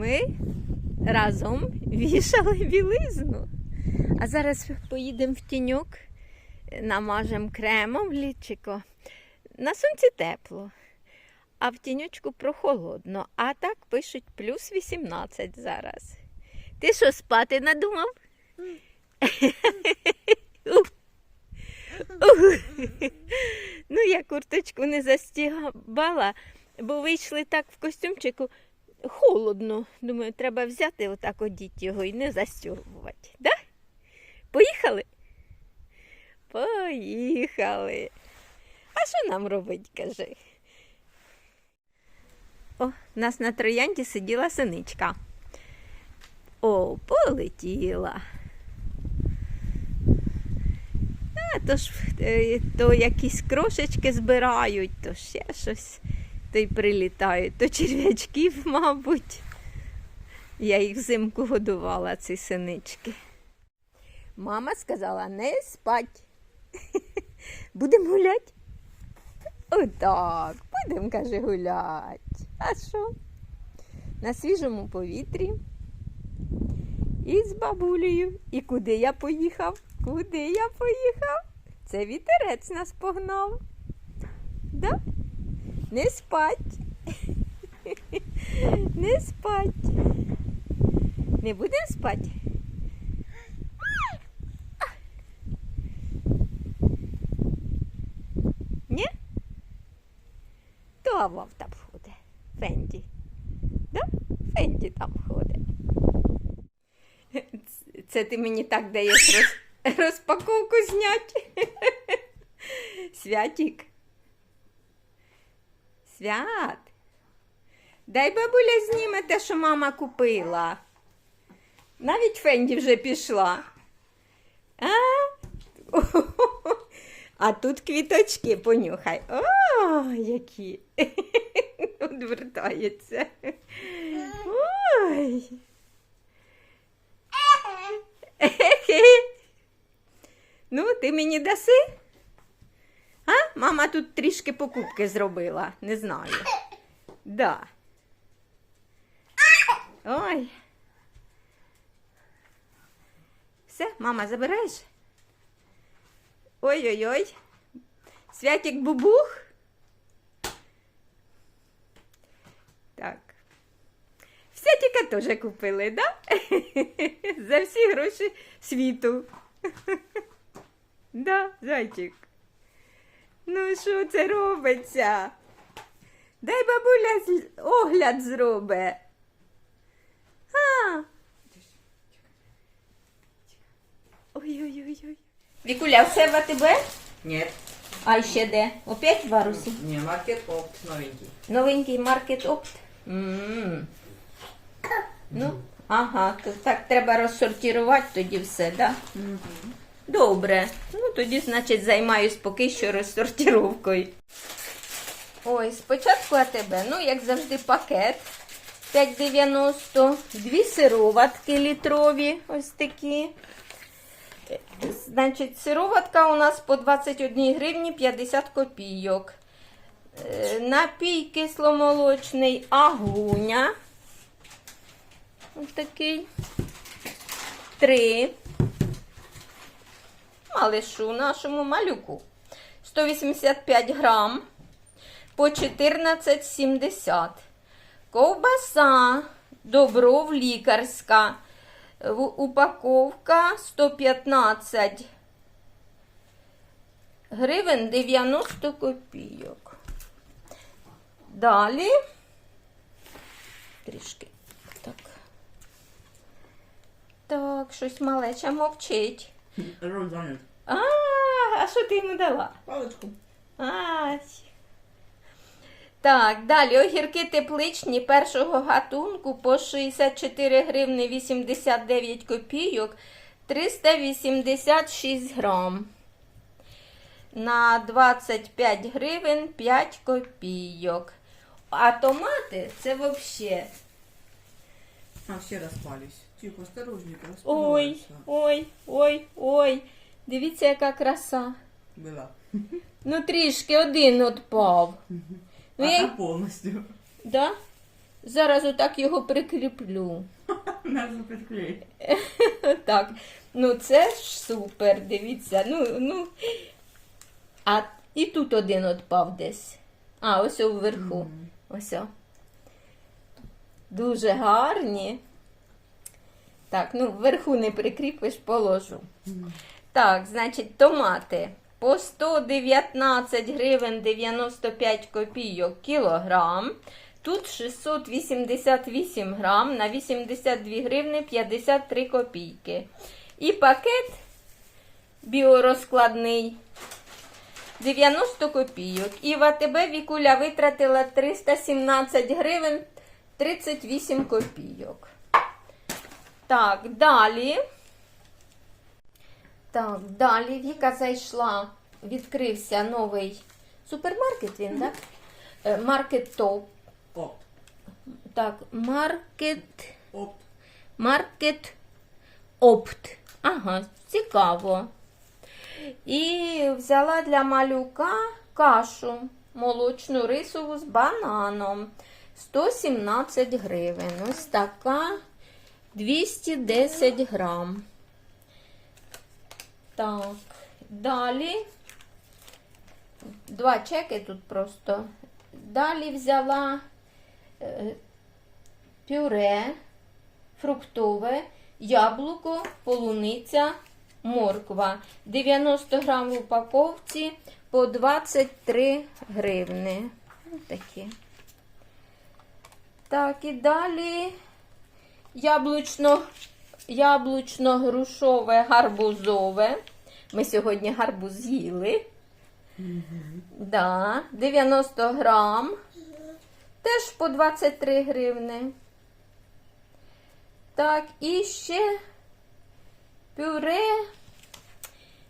ми разом вішали білизну. А зараз поїдемо в тіньок, намажемо кремом в лічико. На сонці тепло, а в тіньочку прохолодно. А так пишуть плюс 18 зараз. Ти що, спати надумав? Ну, я курточку не застігала, бо вийшли так в костюмчику холодно. Думаю, треба взяти отак одіть його і не застягувати. Да? Поїхали? Поїхали. А що нам робить, кажи? О, у нас на троянді сиділа синичка. О, полетіла. А, то ж е, то якісь крошечки збирають, то ще щось, то й прилітають, то черв'ячків, мабуть. Я їх взимку годувала, ці синички. Мама сказала, не спать. Будемо гуляти. Отак, будемо, каже, гуляти. А що? На свіжому повітрі. І з бабулею. І куди я поїхав? Куди я поїхав? Це вітерець нас погнав. Да? Не спать. Не спать. Не будемо спати? Ні? То Авав там ходить. Фенді. Да? Фенді там ходить. Це ти мені так даєш роз... розпаковку зняти. Святік. Свят. Дай бабуля зніме те, що мама купила. Навіть Фенді вже пішла. А? А тут квіточки понюхай. О, які. Одвертається. Ой. Ну, ти мені даси? А? Мама тут трішки покупки зробила. Не знаю. Да. Ой. Все, мама, забираєш? Ой-ой-ой. Святик бубух. Так. Святика теж купили, да? За всі гроші світу. Да, зайчик. Ну, що це робиться? Дай бабуля огляд зробить. А. Ой-ой-ой. Вікуля, все в АТБ? Нет. А ще де? Опять в Варусі? Не, маркет опт новенький. Новенький маркет опт. Ну, ага, то так треба розсортувати тоді все, да? Добре. Ну тоді, значить, займаюсь поки що розсортировкою. Ой, спочатку АТБ, ну, як завжди, пакет 5,90, дві сироватки літрові, ось такі. Значить, сироватка у нас по 21 гривні 50 копійок. Е, Напій кисломолочний агуня. Ось такий. Три. Малишу нашому малюку. 185 грам по 14,70. Ковбаса Добров лікарська. Упаковка 115 гривень 90 копійок. Далі. Трішки. Так. Так, щось малече мовчить. Рот занят. А, а що ти йому дала? Палочку. Ай. Так, далі огірки тепличні першого гатунку по 64 гривни 89 копійок 386 грам. На 25 гривень 5 копійок. А томати це взагалі. А, все распались. Тихо, осторожненько. Ой, ой, ой, ой. Дивіться, яка краса. Была. Ну, трішки один отпав. Ну, а я... там полностью. Да? Зараз отак його прикріплю. Надо підклеїти. Так, ну це ж супер, дивіться. Ну, ну. А і тут один отпав десь. А, ось о вверху. Ось. Дуже гарні. Так, ну вверху не прикріпиш, положу. Так, значить, томати по 119 гривень 95 копійок кілограм. Тут 688 грам на 82 гривни 53 копійки. І пакет біорозкладний 90 копійок. І в АТБ Вікуля витратила 317 гривень 38 копійок. Так, далі. Так, далі Віка зайшла, відкрився новий супермаркет він, так? Е, Маркет Топ. Так, маркет. Маркет Опт. Ага, цікаво. І взяла для малюка кашу молочну рисову з бананом. 117 гривень. Ось така 210 грам. Так, далі. Два чеки тут просто. Далі взяла е, пюре фруктове, яблуко, полуниця, морква. 90 грам в упаковці по 23 гривни. Такі. Так, і далі яблучно, яблучно-грушове гарбузове. Ми сьогодні гарбуз з'їли. Да, 90 грам. Теж по 23 гривни. Так, і ще пюре,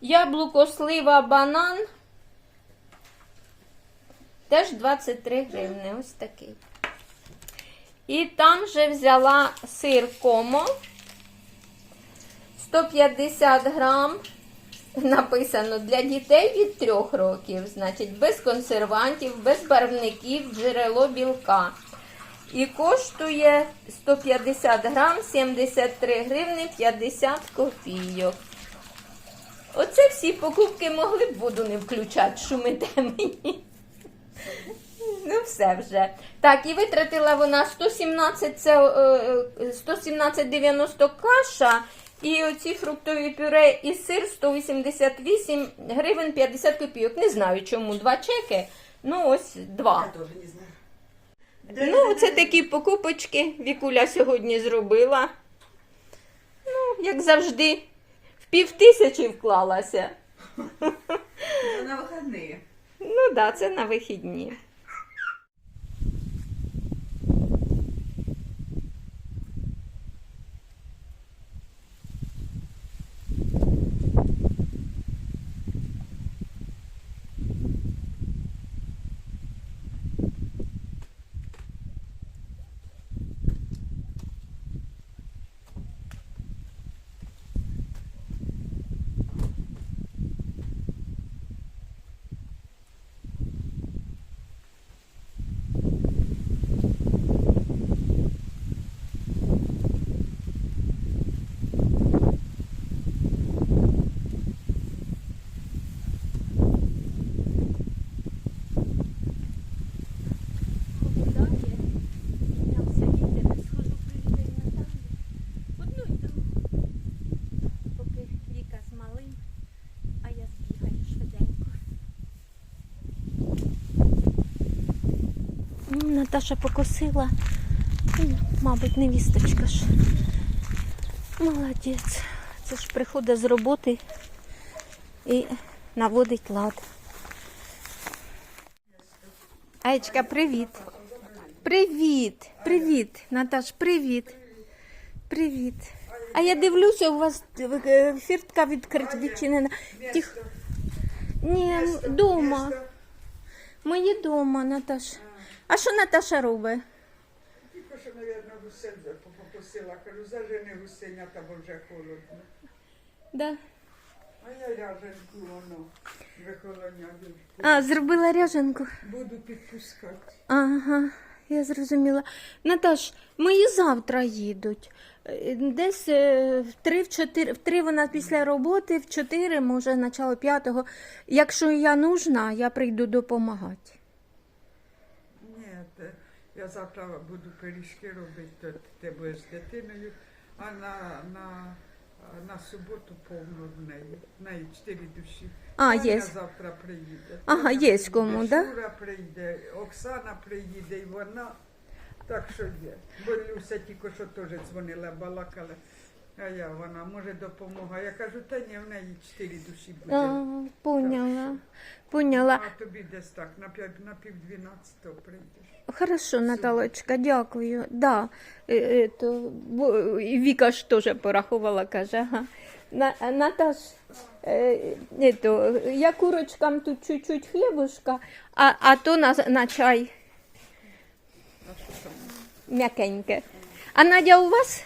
яблуко, слива, банан. Теж 23 гривни. Ось такий. І там же взяла сир комо 150 грам. Написано для дітей від 3 років, значить, без консервантів, без барвників, джерело білка. І коштує 150 грам 73 гривни 50 копійок. Оце всі покупки могли б воду не включати, шумите мені. Ну, все вже. Так, і витратила вона 117, це е, е, 117,90 каша. І оці фруктові пюре і сир 188 гривень 50 копійок. Не знаю чому два чеки. Ну, ось два. Я теж не знаю. Ну, це такі покупочки Вікуля сьогодні зробила. Ну, як завжди, в пів тисячі вклалася. Це на вихідні. Ну так, да, це на вихідні. Одну і другу. Поки Віка з малим, а я збігаю швиденько. Ну, Наташа покосила. Мабуть, невісточка ж. Молодець. Це ж приходить з роботи і наводить лад. Аєчка, привіт. Привіт, привіт, Наташ, привіт. Привіт. А я дивлюся, у вас фіртка відкрита, відчинена. Тих... Ні, вдома. Мої дома, Наташ. А що Наташа робить? Тільки що, мабуть, гусень попросила, кажу, зажени гусенята, бо вже холодно. Да. А я ряженку воно вихолоняю. А, зробила ряженку. Буду підпускати. Ага, я зрозуміла. Наташ, мої завтра їдуть. Е, Десь е, в три, в чотири, в три вона після роботи, в чотири, може, начало п'ятого. Якщо я нужна, я прийду допомагати. Я завтра буду пиріжки робити, то ти будеш з дитиною, а на, на, на суботу повно в неї. В неї чотири душі. А, є. завтра приїде. Ага, є кому, да? Шура прийде, Оксана приїде, і вона. Так що є. Бо Люся тільки що теж дзвонила, балакала. А я вона може допомога. Я кажу, та ні, в неї чотири душі буде. А, поняла. Поняла. А тобі десь так, на п'ять на пів дванадцятого прийдеш. Хорошо, Наталочка, дякую. Да, е, е, то, бо, і Віка ж теж порахувала, каже. Ага. На, Наташ, е, е, то, я курочкам тут чуть-чуть хлібушка, а, а то на, на чай А що там м'якеньке. А Надя у вас?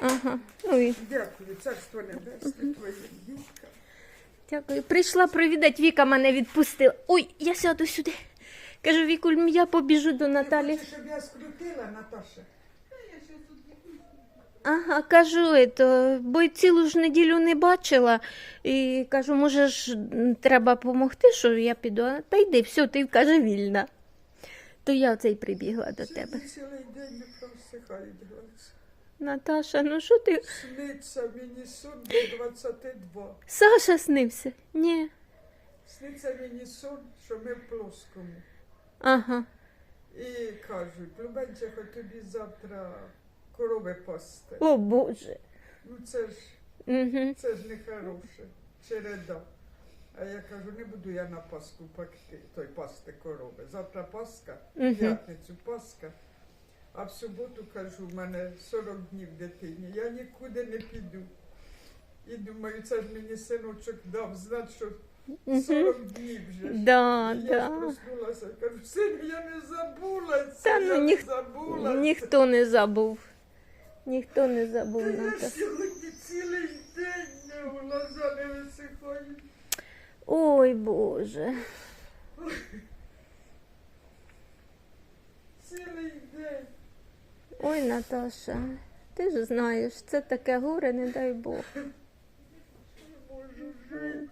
Ага. Ой, Дякую, царство небесне твоє дітка. дякую. Прийшла привідати, Віка мене відпустила. Ой, я сяду сюди. Кажу, Вікуль, я побіжу до Наталі. Ти хочеш, щоб я скрутила, Наташа? Ага, кажу, ето, бо й цілу ж неділю не бачила. І кажу, може ж м, треба допомогти, що я піду. А, Та йди, все, ти каже вільна. То я оце й прибігла до тебе. Сьогодні цілий день не просихають глаз. Наташа, ну що ти? Сниться мені сон до 22. Саша снився? Ні. Сниться мені сон, що ми в плоскому. Ага. І кажуть, Любенчихо, тобі завтра корови пасти. О Боже. Ну це ж, Угу. це ж не хороше. Череда. А я кажу, не буду я на Пасху пекти, той пасти корови. Завтра Пасха, в Мгм. п'ятницю Пасха. А в суботу кажу, в мене 40 днів дитині. Я нікуди не піду. І думаю, це ж мені синочок дав знати, що 40 днів вже. Да, І я да. проснулася, кажу, син, я не забула це, Та ну, я ніх- не забула. це». Ніхто не забув. Ніхто не забув, Та я Наташа. сьогодні цілий день не глаза не висихають. Ой, Боже. Цілий день. Ой, Наташа, ти ж знаєш, це таке горе, не дай Бог.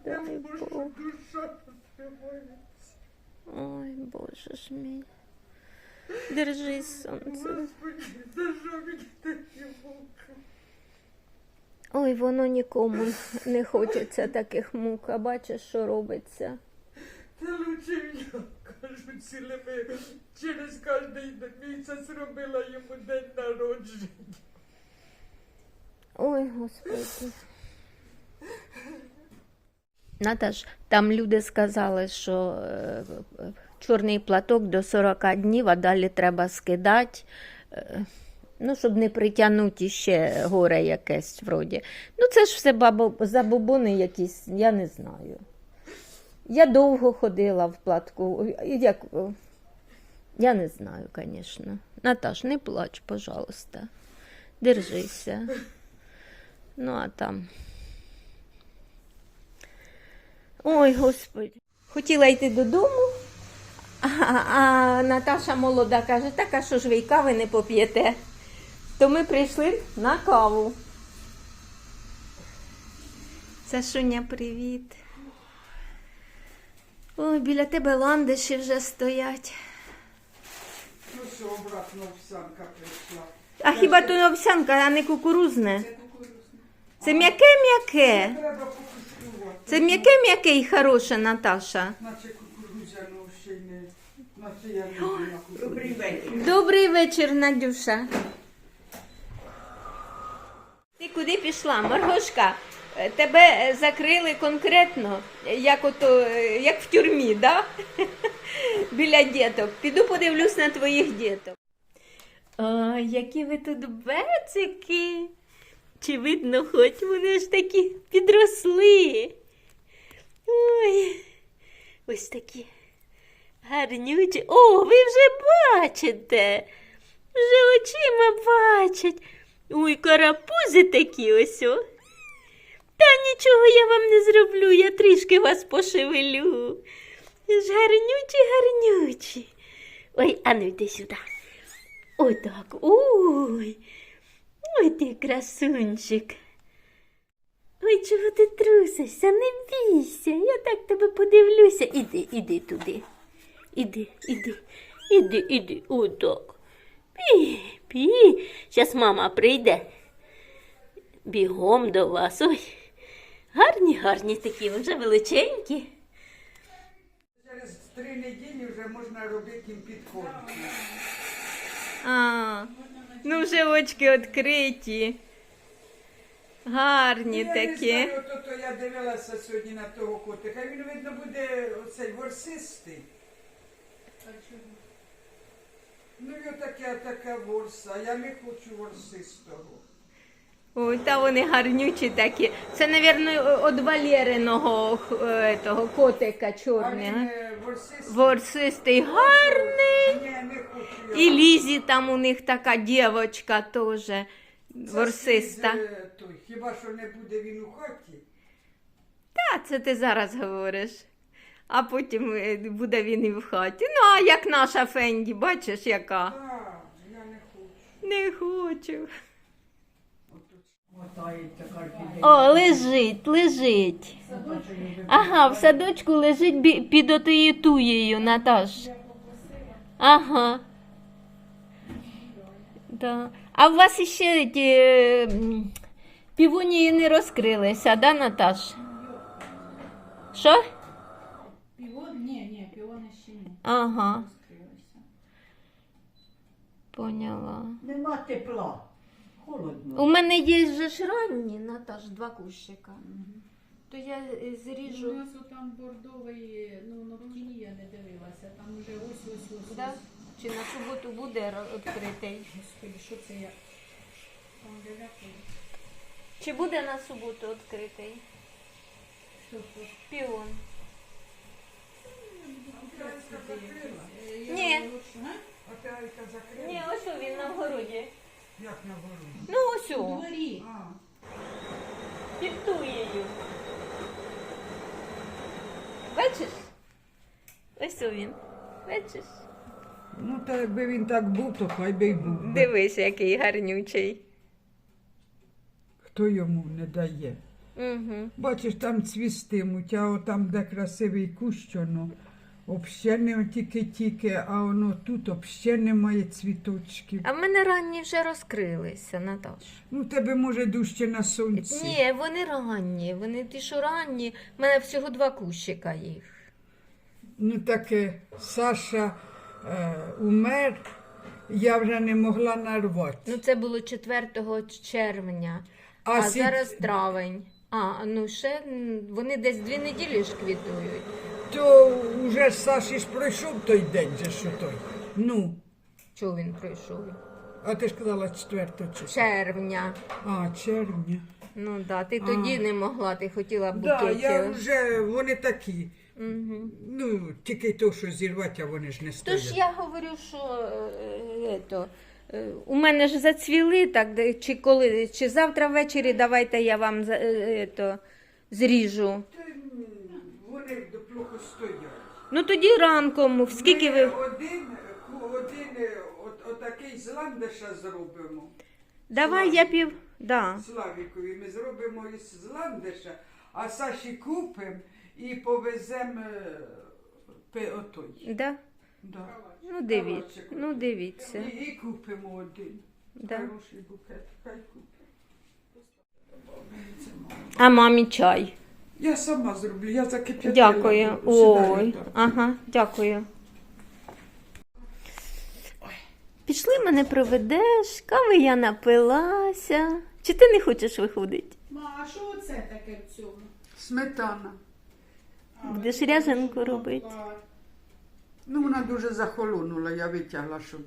Дай Бог. Ой, Боже ж мій. Держись, сонце. Ой, воно нікому не хочеться таких мук, а бачиш, що робиться. Та лучше я, цілими, через кожний місяць робила йому день народження. Ой, Господи. Наташ, там люди сказали, що е, чорний платок до 40 днів, а далі треба скидати. е, Ну, щоб не притягнути ще горе якесь вроді. Ну, це ж все бабо, забобони якісь, я не знаю. Я довго ходила в платку. Як... Я не знаю, звісно. Наташ, не плач, пожалуйста. Держися. Ну, а там. Ой, Господи. Хотіла йти додому, а, а Наташа молода каже, так, а що ж ви й кави не поп'єте? То ми прийшли на каву. Сашуня, привіт. Ой, біля тебе ландиші вже стоять. Ну що, обратно овсянка прийшла. А хіба то овсянка, а не кукурузне? Це м'яке-м'яке. Треба покуштувати. Це м'яке-м'яке і хороше, Наташа. Наче кукурудзяну ще й не, наче я не знаю. Добрий вечір. Добрий вечір, Надюша. Ти куди пішла, Маргошка? Е, Тебе е, закрили конкретно, як ото, е, як в тюрмі, да? Біля діток. Піду подивлюсь на твоїх діток. О, які ви тут бецики. Чи видно, хоч вони ж такі підросли. Ой, ось такі гарнючі. О, ви вже бачите. Вже очима бачать. Ой, карапузи такі ось. О. Та нічого я вам не зроблю, я трішки вас пошевелю. Гарнючі, гарнючі. Ой, а ну йди сюди. Отак. Ой. Ой, ти красунчик. Ой, чого ти трусишся? Не бійся. Я так тебе подивлюся. Іди, іди туди. Іди, іди, іди, іди. Отак. Пі, пі. Зараз мама прийде. Бігом до вас. Ой. Гарні, гарні такі, вже величенькі. Через три неділі вже можна робити їм підходи. А, ну вже очки відкриті. Гарні Я не такі. знаю, то, то я дивилася сьогодні на того котика. Він, видно, буде оцей ворсистий. Ну, його таке, така ворса, я не хочу ворсистого. Ой, та вони гарнючі такі. Це, мабуть, від Валєриного е, того котика а? е, ворсистий. Гарний. І. Лізі там у них така дівчинка теж. Ворсиста. е. Хіба що не буде він у хаті? Та це ти зараз говориш. А потім е, буде він і в хаті. Ну, а як наша Фенді, бачиш, яка? Так, я не хочу. Не хочу. О, лежить, лежить. Ага, в садочку лежить бі- під отою туєю, Наташ. Ага. Да. А у вас ще ті е, м, півонії не розкрилися, да, Наташ? Що? Півон? Ні, ні, півони ще ні. Ага, Розкрилися. поняла. Нема тепла. Холодно. У мене є же ж ранні, Наташ, два кущика. То я е, У зріжу. нас там бордовий, ну, ногтіні я не дивилася. Там вже ось ось ось. Да? Чи на суботу буде ро- відкритий? Господи, що це я? Там дев'ятий. Чи буде на суботу відкритий? Що? Піон. Е, Ні. закрила? Ні, ось він на городі. Як на гору? Ну ось У дворі. Під. Бачиш? Ось о він. Бачиш? ну та якби він так був, то хай би й був. Дивись, який гарнючий. Хто йому не дає? Угу. Бачиш, там цвістимуть, а там, де красивий кущ, воно взагалі не тільки-тільки, а воно тут взагалі немає цвіточків. А в мене ранні вже розкрилися, Наташ. Ну, тебе може дужче на сонці. Ні, вони ранні. Вони ті, що ранні. У мене всього два кущика їх. Ну таке Саша е, умер, я вже не могла нарвати. Ну, це було 4 червня, а, А сі- зараз травень. А, ну ще вони десь дві неділі ж квітують. То вже Саші ж пройшов той день, же що той. Ну, Чого він прийшов? а ти ж казала 4 числа. Червня. А, червня. Ну да, ти тоді не могла, ти хотіла Да, букетів. я вже, вони такі. Угу. Ну, тільки то, що зірвати, а вони ж не стоять. Тож я говорю, що е, ето, е, у мене ж зацвіли, так, де- чи коли, чи завтра ввечері давайте я вам за- е, ето, зріжу. Плохо стоять. Ну тоді ранком, скільки Ми ви. один, один е, от, отакий з ландиша зробимо. Давай я пів. Да. Славікові ми зробимо із ландиша, а Саші купимо і повеземо е, пе- отой. Да? Да. Ну дивіться, ну дивіться. І, і купимо один. Да. Хороший букет. Хай купимо. А мамі чай. Я сама зроблю, я закип'ятила. Дякую. Ой. Ага, дякую. Пішли мене проведеш, кави я напилася. Чи ти не хочеш виходити? Ма, а що оце таке в цьому? Сметана. Будеш ряженку робити? Ну, вона дуже захолонула, я витягла, щоб.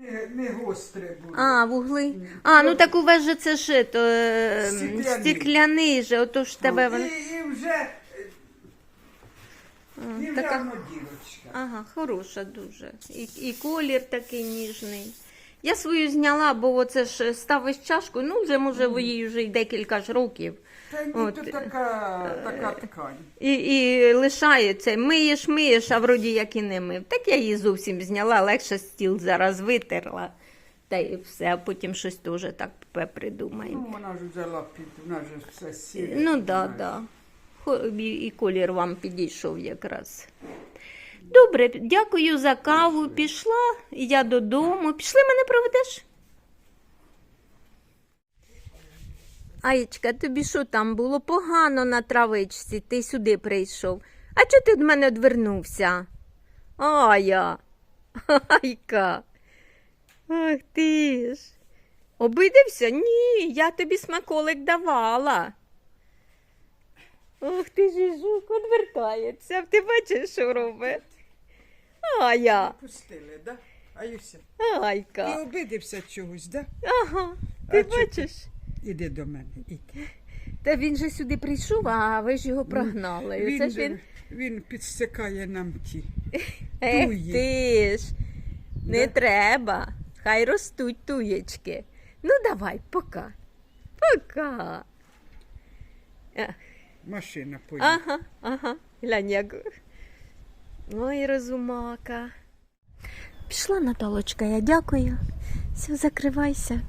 Не, не гостре було. А, вугли. А, ну так у вас же це ж то, е, Стекляний. стекляний же, ото ж тебе. і, і вже. І вже така- воно дірочка. Ага, хороша дуже. І, і колір такий ніжний. Я свою зняла, бо оце ж ставиш чашку, ну вже може їй вже й декілька ж років. Та ні, От. то така, така ткань. І, і лишається, миєш, миєш, а вроді як і не мив. Так я її зовсім зняла, легше стіл зараз витерла. Та й все, а потім щось теж так придумаємо. Ну, вона ж взяла під, вона ж все сіре. Ну так, да, да. І, і колір вам підійшов якраз. Добре, дякую за каву. Пішла, я додому. Пішли мене проведеш? Аєчка, тобі що там було погано на травичці, ти сюди прийшов. А чого ти від мене одвернувся? Ая, Айка. Ах ти ж. Обидився? Ні, я тобі смаколик давала. Ох ти ж жук, відвертається. Ти бачиш, що робить? Ая, Пустили, да? А Юся, ти обидився чогось, да? Ага, ти А бачиш? Іди до мене, іди. Та він же сюди прийшов, а ви ж його прогнали. Він, Це ж він. він підстикає нам ті. Ех туї. ти ж. Не Да? треба. Хай ростуть туєчки. Ну давай, пока. Пока. Машина поїхала. Ага, ага. Глянь, як. Ой, розумака. Пішла Наталочка, я дякую. Все, закривайся.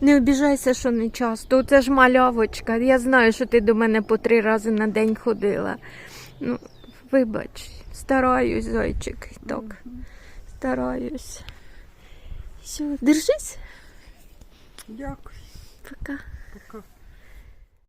Не обіжайся, що не часто. Це ж малявочка. Я знаю, що ти до мене по три рази на день ходила. Ну, вибач, стараюсь, зайчик. Так, стараюсь. Все, держись. Дякую. Пока. Пока.